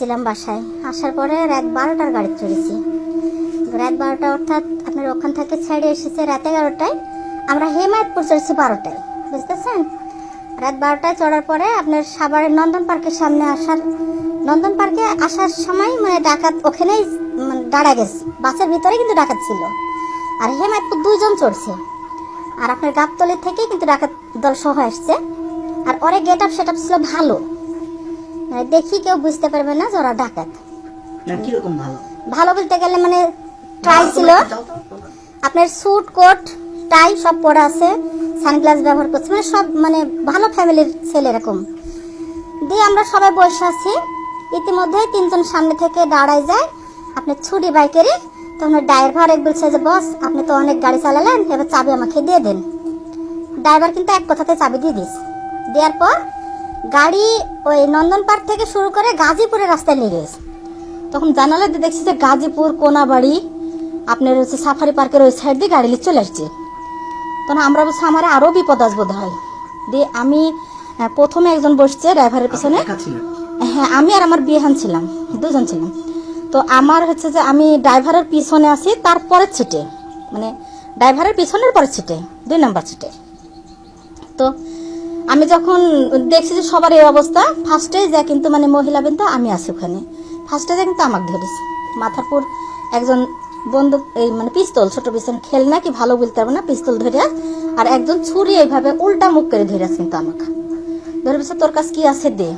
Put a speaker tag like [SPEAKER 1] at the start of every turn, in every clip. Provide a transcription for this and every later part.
[SPEAKER 1] ছিলাম বাসায়। আসার পরে রাত বারোটার গাড়ি চড়েছি। রাত বারোটা অর্থাৎ আপনার ওখান থেকে ছেড়ে এসেছে রাত এগারোটায়। আমরা হেমায়তপুর চড়েছি বারোটায়, বুঝতেছেন? রাত বারোটায় চড়ার পরে আপনার সাভারের নন্দন পার্কের সামনে আসার নন্দন পার্কে আসার সময় মানে ডাকাত ওখানেই মানে দাঁড়া গেছে। বাসের ভিতরে কিন্তু ডাকাত ছিল। আর হেমায়তপুর দুইজন চড়ছে। আর আপনার গাবতলি থেকে কিন্তু ডাকাত দল সহ আসছে। আর অনেক গেট আপ সেট আপ ছিল ভালো। দেখি কেউ বুঝতে পারবে না যে ওরা ডাকাত।
[SPEAKER 2] ভালো?
[SPEAKER 1] বলতে গেলে মানে ট্রাই ছিল। আপনার স্যুট কোট টাই সব পরা আছে সানগ্লাস ব্যবহার করছে মানে সব মানে ভালো ফ্যামিলির ছেলে এরকম। দিয়ে আমরা সবাই বসে আছি। ইতিমধ্যে তিনজন সামনে থেকে দাঁড়ায় যায়। আপনার ছুটি বাইকেরই তখন ড্রাইভার এক বলছে যে বস আপনি তো অনেক গাড়ি চালালেন এবার চাবি আমাকে দিয়ে দেন। ড্রাইভার কিন্তু এক কথাতে চাবি দিয়ে দিস দেওয়ার পর গাড়ি ওই নন্দন পার্ক থেকে শুরু করে গাজীপুরের রাস্তায় নিয়ে গেছে। তখন জানালা দিয়ে দেখছি যে গাজীপুর কোনাবাড়ি আপনার হচ্ছে সাফারি পার্কের ওই সাইড দিয়ে গাড়ি চলে আসছে। তখন আমরা বলছি আমার আরও বিপদ আসবোধ হয় দিয়ে আমি প্রথমে একজন বসছে ড্রাইভারের পিছনে। হ্যাঁ আমি আর আমার বিয়েহান ছিলাম দুজন ছিলাম। তো আমার হচ্ছে যে আমি ড্রাইভারের পিছনে আছি তারপরের ছিটে মানে ড্রাইভারের পিছনের পরের ছিটে দুই নম্বর ছিটে তো আমি যখন দেখছি যে সবার এই অবস্থা ফার্স্টে যা কিন্তু মানে মহিলা কিন্তু আমি আছি ওখানে। ফার্স্টে যা কিন্তু আমাকে ধরেছে। মাথার পর একজন বন্দুক, এই মানে পিস্তল, ছোট পিস্তল খেলনা কি ভালো বলতে পারব না, পিস্তল ধরে আর একজন ছুরি এইভাবে উল্টা মুখ করে ধরে কিন্তু আমাকে। ধরে বলছে, তোর কাছে কি আছে দে?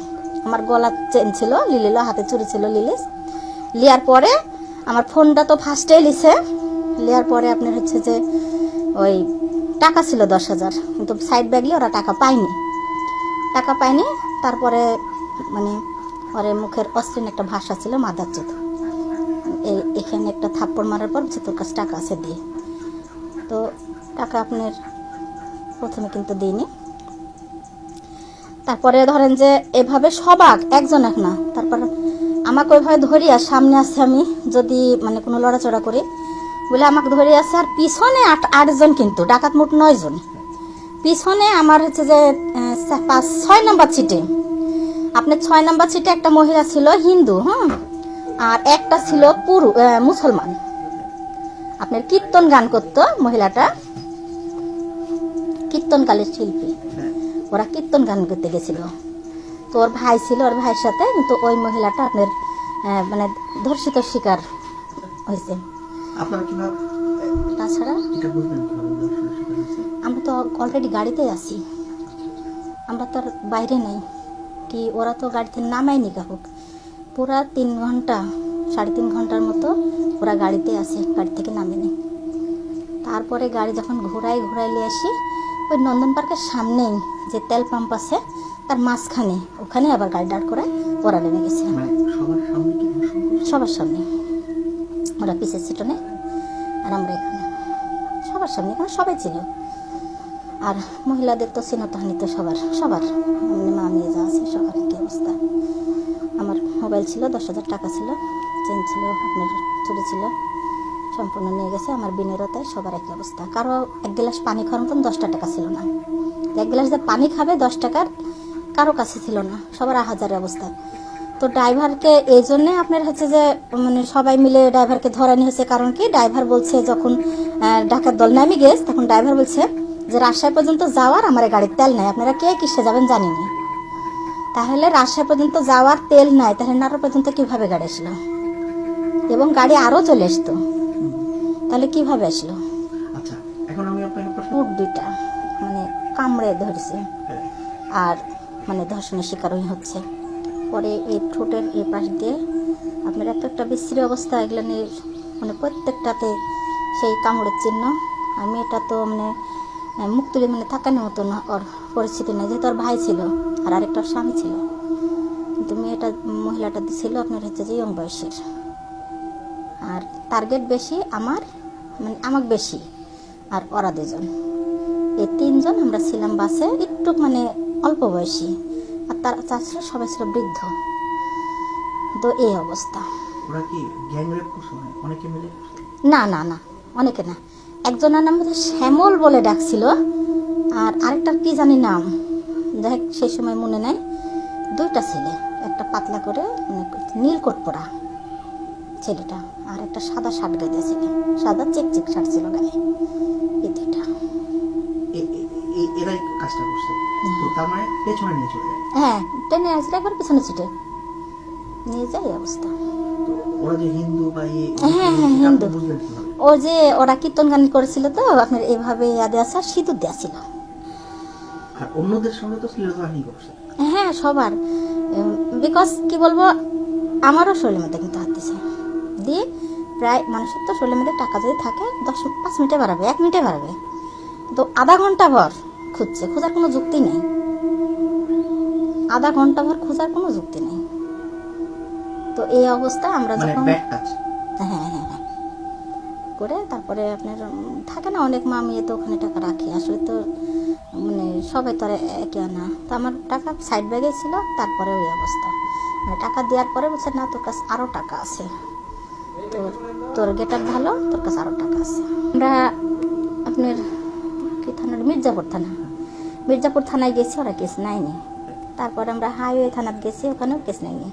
[SPEAKER 1] আমার গলা চেন ছিল, লিলিল, হাতে ছুরি ছিল, লিলিস। লিয়ার পরে আমার ফোনটা তো ফার্স্টেই লিছে লিয়ার পরে আপনার হচ্ছে যে ওই টাকা ছিল দশ হাজার কিন্তু সাইড ব্যাগলে ওরা টাকা পায়নি। টাকা পায়নি তারপরে মানে ওরে মুখের অস্ত্রীন একটা ভাষা ছিল মাদার চেত এখানে একটা থাপ্পড় মারার পর বলছে, তোর কাছে টাকা আছে দিয়ে তো টাকা আপনার প্রথমে কিন্তু দিইনি। তারপরে ধরেন যে এভাবে সবাক একজন এক না। তারপর আমাকে ওইভাবে ধরিয়া সামনে আসছে আমি যদি মানে কোনো লড়াচড়া করি বলে আমাকে ধরে আছে, আর পিছনে আট, আটজন কিন্তু, ডাকাত মোট নয় জন পিছনে আমার হচ্ছে যে পাঁচ, ছয় নম্বর সিটে। আপনার ছয় নম্বর সিটে একটা মহিলা ছিল, হিন্দু হ্যাঁ আর একটা ছিল পুরু মুসলমান। আপনার কীর্তন গান করতো মহিলাটা। কীর্তনকালের শিল্পী। ওরা কীর্তন গান করতে গেছিল। তো ওর ভাই ছিল ওর ভাইয়ের সাথে, কিন্তু ওই মহিলাটা আপনার মানে ধর্ষিত শিকার হয়েছে।
[SPEAKER 2] আপনারা
[SPEAKER 1] তাছাড়া?
[SPEAKER 2] এটা?
[SPEAKER 1] আমরা তো অলরেডি গাড়িতে আছি। আমরা তো আর বাইরে নাই। কি ওরা তো গাড়িতে নামায়নি কাকুক পুরা তিন ঘণ্টা সাড়ে তিন ঘণ্টার মতো ওরা গাড়িতে আছে গাড়ি থেকে নামেনি তারপরে গাড়ি যখন ঘোরায় ঘোরায় নিয়ে আসি ওই নন্দন পার্কের সামনেই যে তেল পাম্প আছে তার মাঝখানে ওখানে আবার গাড়ি দাঁড় করে ওরা নেমে গেছে।
[SPEAKER 2] মানে সবার সামনে।
[SPEAKER 1] ওরা পিসের সিটনে আর আমরা এখানে। সবার সামনে, এখানে সবাই ছিল আর মহিলাদের তো সিনতহানি তো সবার সবার। মানে মা, মেয়ে যা আছে, সবার একই অবস্থা। আমার মোবাইল ছিল, দশ হাজার টাকা ছিল চেন ছিল, আপনার চুরি ছিল, সম্পূর্ণ নিয়ে গেছে, আমার বিনেরও তাই সবার একই অবস্থা। কারও এক গ্লাস পানি খাওয়ার মতন দশটা টাকা ছিল না। এক গ্লাস যে পানি খাবে দশ টাকার, কারও কাছে ছিল না। সবার হাজারের অবস্থা। তো ড্রাইভারকে এই জন্যে আপনার হচ্ছে যে মানে সবাই মিলে ড্রাইভারকে ধরানি হয়েছে কারণ কি ড্রাইভার বলছে যখন ডাকাত দল নামি গেছে তখন ড্রাইভার বলছে যে রাজশাহী পর্যন্ত যাওয়ার আমার গাড়ির তেল নাই আপনারা কে কিসে যাবেন জানি না। তাহলে রাজশাহী পর্যন্ত যাওয়ার তেল নাই তাহলে নাটোর পর্যন্ত কীভাবে গাড়ি আসলো? এবং গাড়ি আরও চলে আসতো। তাহলে কীভাবে আসলো?
[SPEAKER 2] আচ্ছা
[SPEAKER 1] দুইটা মানে কামড়ে ধরেছে।
[SPEAKER 2] হ্যাঁ।
[SPEAKER 1] আর মানে ধর্ষণের শিকার হচ্ছে। পরে এই ঠোঁটের এই পাশ দিয়ে আপনার এত একটা বিশ্রী অবস্থা এগুলো নিয়ে মানে প্রত্যেকটাতে সেই কামড়ের চিহ্ন। আর মেয়েটা তো মানে মুখ তুলে মানে থাকানোর মতো না, ওর পরিস্থিতি নেই। যেহেতু ওর ভাই ছিল, আর আরেকটা স্বামী ছিল। কিন্তু মেয়েটা, মহিলাটা ছিল, আপনার হচ্ছে যে ইয়ং বয়সের। আর টার্গেট বেশি আমার মানে আমাকে বেশি, আর ওরা দুজন। এই তিনজন আমরা ছিলাম বাসে একটু মানে অল্প বয়সী। আর তার চাষরা সবাই ছিল বৃদ্ধ। তো এই অবস্থা।
[SPEAKER 2] ওরা কি গ্যাং রেপ করছে মানে অনেকে মিলে?
[SPEAKER 1] না না না অনেকে না। একজনের নাম শ্যামল বলে ডাকছিল। আর আরেকটার কি জানি নাম। দেখ সেই সময় মনে নাই। দুইটা ছেলে একটা পাতলা করে মানে নীল কোট পরা ছেলেটা আর একটা সাদা শার্ট গায়ে দিয়েছিল সাদা চেক চেক শার্ট ছিল গায়ে। এই দুইটা
[SPEAKER 2] এরাই কাজটা করছে। তো তার মানে পেছনে নিয়ে চলে যায়।
[SPEAKER 1] হ্যাঁ ট্রেনে আসলে একবার পিছনে ছিটে। নিয়ে যায় অবস্থা।
[SPEAKER 2] ওরা যে হিন্দু বা
[SPEAKER 1] হ্যাঁ, হ্যাঁ, হিন্দু। ও যে ওরা কীর্তন গান করেছিল তো আপনার এভাবে ইয়াদে আসা সিঁদুর দেওয়া ছিল।
[SPEAKER 2] আর অন্যদের সঙ্গে তো শ্লীলতাহানি করছে।
[SPEAKER 1] হ্যাঁ সবার। বিকজ কি বলব আমারও শরীরের মধ্যে কিন্তু হাত দিছে। দিয়ে প্রায় মানুষের তো শরীরের মধ্যে টাকা যদি থাকে দশ পাঁচ মিনিটে বাড়াবে এক মিনিটে বাড়াবে। তো আধা ঘণ্টা ভর খুঁজছে খোঁজার কোনো যুক্তি নেই। আধা ঘণ্টা ভর খোঁজার কোনো যুক্তি নেই। তো এই অবস্থা আমরা
[SPEAKER 2] মানে
[SPEAKER 1] যখন হ্যাঁ হ্যাঁ হ্যাঁ করে তারপরে আপনার থাকে না অনেক মা মেয়ে তো ওখানে টাকা রাখি। আসলে তো মানে সবাই তো আর একে না তো আমার টাকা সাইড ব্যাগে ছিল তারপরে ওই অবস্থা। মানে টাকা দেওয়ার পরে বলছে না তোর কাছে আরও টাকা আছে। তোর তোর গেট ভালো তোর কাছে আরও টাকা আছে। আমরা আপনার কি থানার? মির্জাপুর থানা। মির্জাপুর থানায় গেছি ওরা কেস নেয়নি। তারপরে আমরা হাইওয়ে থানার গেছি ওখানেও কেস নেয়নি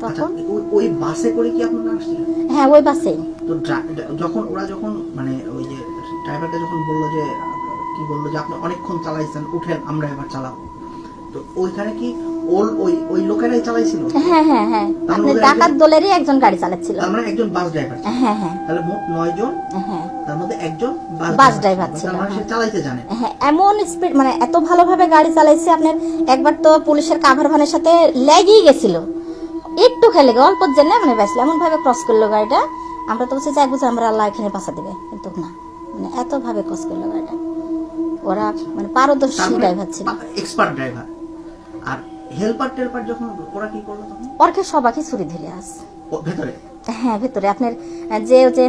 [SPEAKER 2] আচ্ছা
[SPEAKER 1] তখন
[SPEAKER 2] ওই- ওই বাসে করে কি আপনারা আসছিলেন?
[SPEAKER 1] হ্যাঁ ওই বাসে
[SPEAKER 2] তো যখন ওরা যখন মানে ওই যে ড্রাইভারটা যখন বলল যে কি বলল যে আপনি অনেকক্ষণ চালাইছেন উঠেন আমরা এবার চালাবো। তো ওইখানে কি ওর ওই ওই লোকেরাই চালাইছিল?
[SPEAKER 1] হ্যাঁ হ্যাঁ হ্যাঁ আপনি ডাকাত দলেরই একজন গাড়ি চালাচ্ছিল।
[SPEAKER 2] তার মানে একজন বাস ড্রাইভার
[SPEAKER 1] হ্যাঁ হ্যাঁ।
[SPEAKER 2] তাহলে মোট নয় জন
[SPEAKER 1] হ্যাঁ
[SPEAKER 2] তার মধ্যে একজন বাস
[SPEAKER 1] ড্রাইভার ছিল,
[SPEAKER 2] তার মানে সে
[SPEAKER 1] হ্যাঁ।
[SPEAKER 2] চালাইতে জানে।
[SPEAKER 1] হ্যাঁ এমন স্পিড মানে এত ভালোভাবে গাড়ি চালাইছে আপনার একবার তো পুলিশের কাভার ভ্যানের সাথে লেগেই গেছিল। একটু খেলে অল্প জেনে মানে বেসলে এমন ভাবে ক্রস করল গাড়িটা। আমরা তো বলছি যে এক বছর আমরা আল্লাহ এখানে বাঁচা দেবে। কিন্তু না মানে এত ভাবে ক্রস করল গাড়িটা। ওরা মানে পারদর্শী ড্রাইভার ছিল।
[SPEAKER 2] এক্সপার্ট ড্রাইভার আর হেল্পার টেলপার যখন ওরা কি করল তখন?
[SPEAKER 1] ওরকে সবাইকে ছুরি ধরে আস।
[SPEAKER 2] ভেতরে?
[SPEAKER 1] হ্যাঁ ভেতরে। আপনার যে যে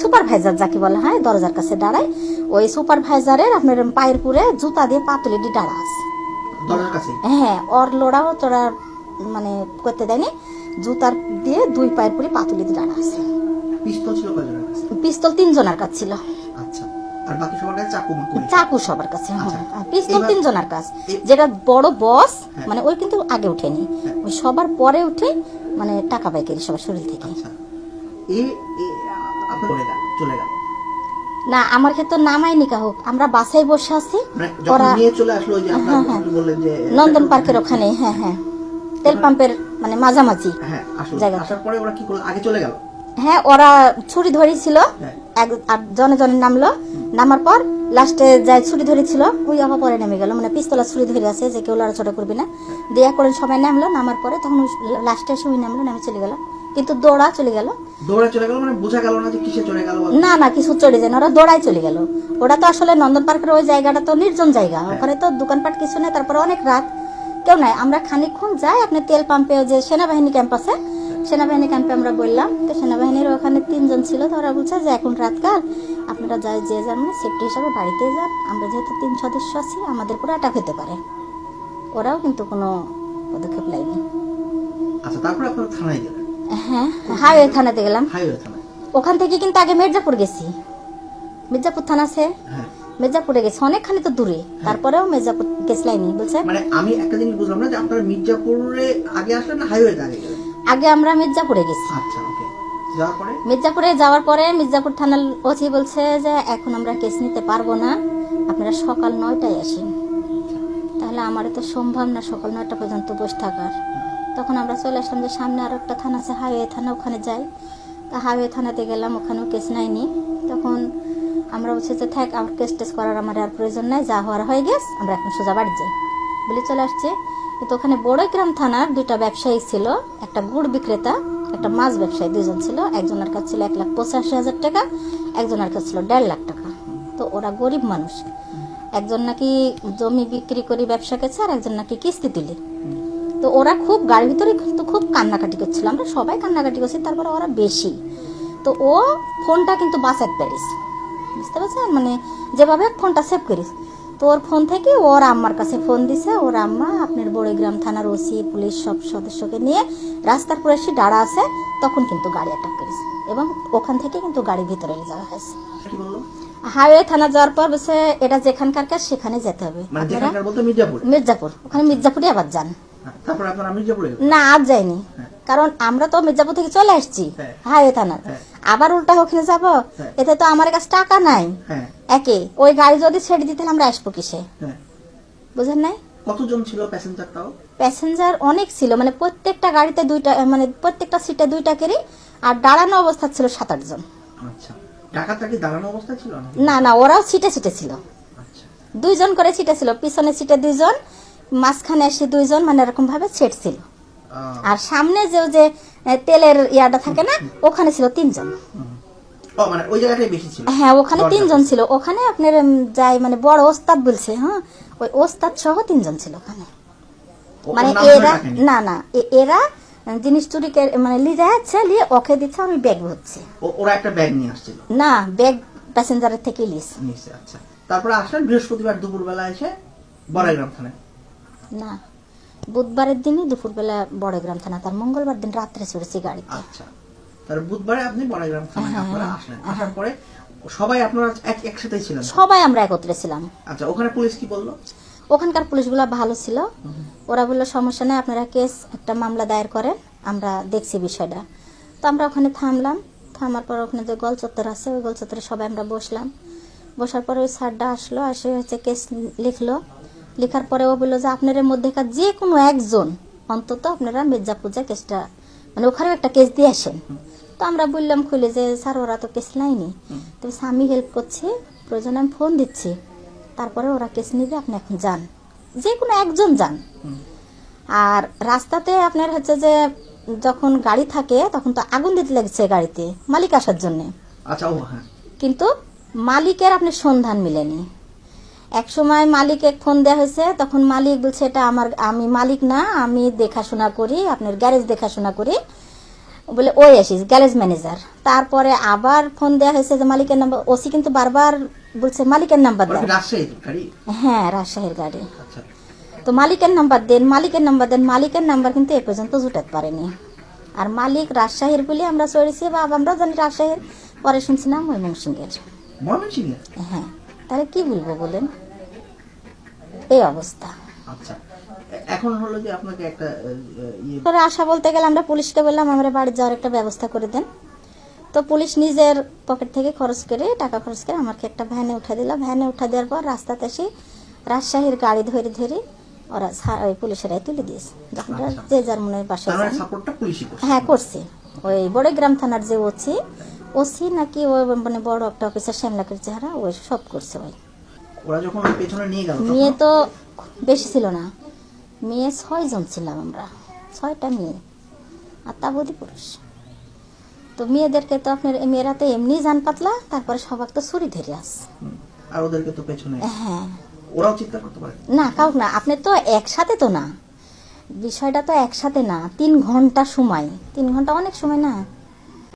[SPEAKER 1] সুপারভাইজার যাকে বলা হয় দরজার কাছে দাঁড়ায় ওই সুপারভাইজারের আপনার পায়ের পুরে জুতা দিয়ে পা তুলে দিয়ে দাঁড়া আছে
[SPEAKER 2] দরজার কাছে?
[SPEAKER 1] হ্যাঁ ওর লোড়াও তোরা মানে করতে দেয়নি। জুতার দিয়ে দুই পায়ের পুরে পা তুলে দিয়ে দাঁড়া আছে
[SPEAKER 2] পিস্তল ছিল
[SPEAKER 1] পিস্তল তিনজনের কাছে ছিল।
[SPEAKER 2] আর বাকি সবার কাছে চাকু
[SPEAKER 1] চাকু সবার কাছে হ্যাঁ।
[SPEAKER 2] আচ্ছা।
[SPEAKER 1] পিস্তল
[SPEAKER 2] এবার-
[SPEAKER 1] তিনজনের কাছে যেটা বড় বস
[SPEAKER 2] হ্যাঁ।
[SPEAKER 1] মানে ওই কিন্তু আগে উঠেনি।
[SPEAKER 2] হ্যাঁ।
[SPEAKER 1] ওই সবার পরে উঠে মানে টাকা পাইকারি সবার শরীর থেকে।
[SPEAKER 2] আচ্ছা। চলে গেল
[SPEAKER 1] না আমার ক্ষেত্রে নামাইনি কাহুক। আমরা বাসায় বসে আছি।
[SPEAKER 2] মানে
[SPEAKER 1] ওরা হ্যাঁ, নন্দন পার্কের ওখানে হ্যাঁ হ্যাঁ। তেল পাম্পের মানে মাঝামাঝি জায়গাটা।
[SPEAKER 2] আসার পরে ওরা কি করল? আগে চলে গেল?
[SPEAKER 1] হ্যাঁ ওরা ছুরি ধরেছিল।
[SPEAKER 2] হ্যাঁ।
[SPEAKER 1] জনে জনে নামলো। নামার পর লাস্টে যাই ছুরি ধরেছিল ওই আবার পরে নেমে গেল। মানে পিস্তলা ছুরি ধরে আছে যে কেউ লড়াচড়া করবি না। দেয়া করে সবাই নামলো নামার পরে তখন লাস্টে এসে ওই নামলো নামে চলে গেল। কিন্তু দৌড়া চলে গেল।
[SPEAKER 2] দৌড়ে চলে গেল মানে বোঝা গেল না যে কিসে চলে গেল
[SPEAKER 1] না না কিছু চলে যায় না ওরা দৌড়াই চলে গেল। ওটা তো আসলে নন্দন পার্কের ওই জায়গাটা তো নির্জন জায়গা। ওখানে তো দোকানপাট কিছু নেই তারপরে অনেক রাত। কেউ নাই আমরা খানিকক্ষণ যাই আপনি তেল পাম্পে যে সেনাবাহিনী ক্যাম্প আছে সেনাবাহিনী ক্যাম্পে আমরা বললাম তো সেনাবাহিনীর ওখানে তিনজন ছিল তো ওরা বলছে যে এখন রাতকাল আপনারা যাই যে যান মানে সেফটি হিসাবে বাড়িতে যান। আমরা যেহেতু তিন সদস্য আছি আমাদের পুরো অ্যাটাক হতে পারে। ওরাও কিন্তু কোনো পদক্ষেপ নেয়নি।
[SPEAKER 2] আচ্ছা তারপরে আপনারা থানায় গেলেন?
[SPEAKER 1] হ্যাঁ হাইওয়ে থানাতে গেলাম।
[SPEAKER 2] হাইওয়ে থানায়।
[SPEAKER 1] ওখান থেকে কিন্তু আগে মির্জাপুর গেছি। মির্জাপুর থানা আছে?
[SPEAKER 2] হ্যাঁ।
[SPEAKER 1] মির্জাপুরে গেছে অনেকখানি তো দূরে। তারপরেও মির্জাপুর গেছলাইনি বলছে
[SPEAKER 2] মানে আমি একটা জিনিস বুঝলাম না যে আপনারা মির্জাপুরে আগে আসলেন না হাইওয়েতে আগে
[SPEAKER 1] আগে আমরা মির্জাপুরে গেছি।
[SPEAKER 2] আচ্ছা ওকে
[SPEAKER 1] মির্জাপুরে যাওয়ার পরে মির্জাপুর থানার ওসি বলছে যে এখন আমরা কেস নিতে পারব না আপনারা সকাল নয়টায় আসেন। তাহলে আমার তো সম্ভব না সকাল নয়টা পর্যন্ত বসে থাকার। তখন আমরা চলে আসলাম যে সামনে আর একটা থানা আছে হাইওয়ে থানা ওখানে যাই। তা হাইওয়ে থানাতে গেলাম ওখানেও কেস নেয়নি। তখন আমরা বলছি যে থাক আমার কেস টেস করার আমার আর প্রয়োজন নাই যা হওয়ার হয়ে গেছে আমরা এখন সোজা বাড়ি যাই। বলে চলে আসছে। কিন্তু ওখানে বড়গ্রাম থানার দুইটা ব্যবসায়ী ছিল, একটা গুড় বিক্রেতা, একটা মাছ ব্যবসায়ী দুজন ছিল। একজনের কাছে ছিল এক লাখ পঁচাশি হাজার টাকা, একজনের কাছে ছিল দেড় লাখ টাকা। তো ওরা গরিব মানুষ। একজন নাকি জমি বিক্রি করে ব্যবসা করছে, আর একজন নাকি কিস্তি দিলে। তো ওরা খুব গাড়ির ভিতরে কিন্তু খুব কান্নাকাটি করছিল। আমরা সবাই কান্নাকাটি করছি, তারপরে ওরা বেশি। তো ও ফোনটা কিন্তু বাঁচাতে পারিস। বুঝতে পারছেন? মানে যেভাবে ফোনটা সেভ করিস। তো ওর ফোন থেকে ওর আম্মার কাছে ফোন দিছে। ওর আম্মা আপনার বড়গ্রাম থানার ওসি পুলিশ সব সদস্যকে নিয়ে রাস্তার পরে এসে দাঁড়া আছে। তখন কিন্তু গাড়ি অ্যাটাক করেছে এবং ওখান থেকে কিন্তু গাড়ির ভিতরে নিয়ে যাওয়া হয়েছে। হাইওয়ে থানা যাওয়ার পর বলছে এটা যেখানকার কাজ সেখানে যেতে হবে।
[SPEAKER 2] মানে মির্জাপুর?
[SPEAKER 1] ওখানে মির্জাপুরে আবার যান।
[SPEAKER 2] হ্যাঁ,
[SPEAKER 1] না আর যাইনি।
[SPEAKER 2] হ্যাঁ।
[SPEAKER 1] কারণ আমরা তো মির্জাপুর থেকে চলে আসছি।
[SPEAKER 2] হ্যাঁ।
[SPEAKER 1] হাইওয়ে থানার
[SPEAKER 2] হ্যাঁ।
[SPEAKER 1] আবার উল্টা ওখানে যাব?
[SPEAKER 2] হ্যাঁ।
[SPEAKER 1] এতে তো আমার কাছে টাকা নাই।
[SPEAKER 2] হ্যাঁ।
[SPEAKER 1] একে ওই গাড়ি যদি ছেড়ে দিতে আমরা আসব কিসে?
[SPEAKER 2] হ্যাঁ।
[SPEAKER 1] বুঝেন নাই?
[SPEAKER 2] কতজন ছিল প্যাসেঞ্জার তাও?
[SPEAKER 1] প্যাসেঞ্জার অনেক ছিল মানে প্রত্যেকটা গাড়িতে দুইটা মানে প্রত্যেকটা সিটে দুইটা করে আর দাঁড়ানো অবস্থা ছিল সাত আট জন
[SPEAKER 2] না?
[SPEAKER 1] না ওরাও সিটে সিটে ছিল।
[SPEAKER 2] আচ্ছা।
[SPEAKER 1] দুইজন করে সিটে ছিল পিছনে সিটে দুইজন মাঝখানে এসে দুইজন মানে এরকম ভাবে সেট ছিল আর সামনে যে যে তেলের ইয়াটা থাকে না ওখানে ছিল তিনজন।
[SPEAKER 2] মানে
[SPEAKER 1] হ্যাঁ ওখানে তিনজন ছিল। ওখানে আপনার যাই মানে বড় ওস্তাদ বলছে হ্যাঁ? ওই ওস্তাদ সহ তিনজন ছিল ওখানে। মানে এরা না না এরা জিনিস চুরি মানে লিজে যাচ্ছে নিয়ে ওকে দিচ্ছে আমি ব্যাগ
[SPEAKER 2] ও- ওরা একটা ব্যাগ নিয়ে আসছিল?
[SPEAKER 1] না ব্যাগ প্যাসেঞ্জারের থেকে লিস
[SPEAKER 2] আচ্ছা। তারপরে আসলেন বৃহস্পতিবার দুপুরবেলা এসে বড়াইগ্রাম থানায়?
[SPEAKER 1] না। বুধবারের দিনই দুপুরবেলা বড়গ্রাম থানা তার মঙ্গলবার দিন রাত্রে চড়েছি গাড়িতে।
[SPEAKER 2] আচ্ছা। তার বুধবারে আপনি বড়াইগ্রাম থানায়
[SPEAKER 1] হ্যাঁ,
[SPEAKER 2] আপনারা
[SPEAKER 1] হ্যাঁ,
[SPEAKER 2] আসলেন। আসার পরে সবাই আপনারা এক একসাথে ছিলেন?
[SPEAKER 1] সবাই আমরা একত্রে ছিলাম।
[SPEAKER 2] আচ্ছা ওখানে পুলিশ কি বলল?
[SPEAKER 1] ওখানকার পুলিশগুলো ভালো ছিল। ওরা বলল সমস্যা নেই আপনারা কেস একটা মামলা দায়ের করেন আমরা দেখছি বিষয়টা। তো আমরা ওখানে থামলাম। থামার পর ওখানে যে গোল চত্বর আছে ওই গোল চত্বরে সবাই আমরা বসলাম। বসার পর ওই স্যারটা আসলো আসে হচ্ছে কেস লিখলো। লেখার পরে ও বলল যে আপনাদের মধ্যেকার যে কোনো একজন অন্তত আপনারা মির্জা পূজা কেসটা মানে ওখানেও একটা কেস দিয়ে আসেন। তো আমরা বললাম খুলে যে স্যার ওরা তো কেস লাইনি তো স্বামী হেল্প করছি প্রয়োজনে আমি ফোন দিচ্ছি। তারপরে ওরা কেস নিবে আপনি এখন যান। যে কোনো একজন যান। আর রাস্তাতে আপনার হচ্ছে যে যখন গাড়ি থাকে তখন তো আগুন দিতে লাগছে গাড়িতে মালিক আসার জন্য।
[SPEAKER 2] আচ্ছা হ্যাঁ।
[SPEAKER 1] কিন্তু মালিকের আপনার সন্ধান মিলেনি। এক সময় মালিকে ফোন দেওয়া হয়েছে তখন মালিক বলছে এটা আমার আমি মালিক না আমি দেখাশোনা করি আপনার গ্যারেজ দেখাশোনা করি। বলে ওই আসিস গ্যারেজ ম্যানেজার। তারপরে আবার ফোন দেওয়া হয়েছে যে মালিকের নাম্বার ওসি কিন্তু বারবার বলছে মালিকের নাম্বার দেন। হ্যাঁ রাজশাহীর গাড়ি।
[SPEAKER 2] আচ্ছা।
[SPEAKER 1] তো মালিকের নাম্বার দেন মালিকের নাম্বার দেন মালিকের নাম্বার কিন্তু এ পর্যন্ত জুটাতে পারেনি। আর মালিক রাজশাহীর বলে আমরা চড়েছি বা আমরা জানি রাজশাহীর পরে শুনছিলাম ময়মনসিংহের? হ্যাঁ তাহলে কি বলব বলেন? এই অবস্থা।
[SPEAKER 2] আচ্ছা। এখন হলো যে আপনাকে একটা ইয়ে
[SPEAKER 1] পরে আশা বলতে গেলে আমরা পুলিশকে বললাম আমরা বাড়ি যাওয়ার একটা ব্যবস্থা করে দেন। তো পুলিশ নিজের পকেট থেকে খরচ করে টাকা খরচ করে আমাকে একটা ভ্যানে উঠে দিল। ভ্যানে উঠে দেওয়ার পর রাস্তাতে এসে রাজশাহীর গাড়ি ধরে ধরে ওরা ওই পুলিশেরাই তুলে দিয়েছে। যখন
[SPEAKER 2] আচ্ছা।
[SPEAKER 1] যে যার মনে বাসায়
[SPEAKER 2] মানে
[SPEAKER 1] হ্যাঁ করছে। ওই বড়গ্রাম থানার যে ওসি ওসি নাকি ওই মানে বড় একটা অফিসার শ্যামলাকের চেহারা ওই সব করছে ওই।
[SPEAKER 2] ওরা যখন পেছনে নিয়ে গেল
[SPEAKER 1] মেয়ে তো বেশি ছিল না। মেয়ে ছয় জন ছিলাম আমরা। ছয়টা মেয়ে। আর তা বদি পুরুষ। তো মেয়েদেরকে তো আপনার মেয়েরা তো এমনি জান পাতলা তারপরে সবাক তো ছুরি ধরে আস
[SPEAKER 2] আর ওদেরকে তো পেছনে
[SPEAKER 1] হ্যাঁ।
[SPEAKER 2] ওরাও চিন্তা করতে পারে।
[SPEAKER 1] না কাউ না। আপনি তো একসাথে তো না। বিষয়টা তো একসাথে না। তিন ঘণ্টা সময়। তিন ঘণ্টা অনেক সময় না?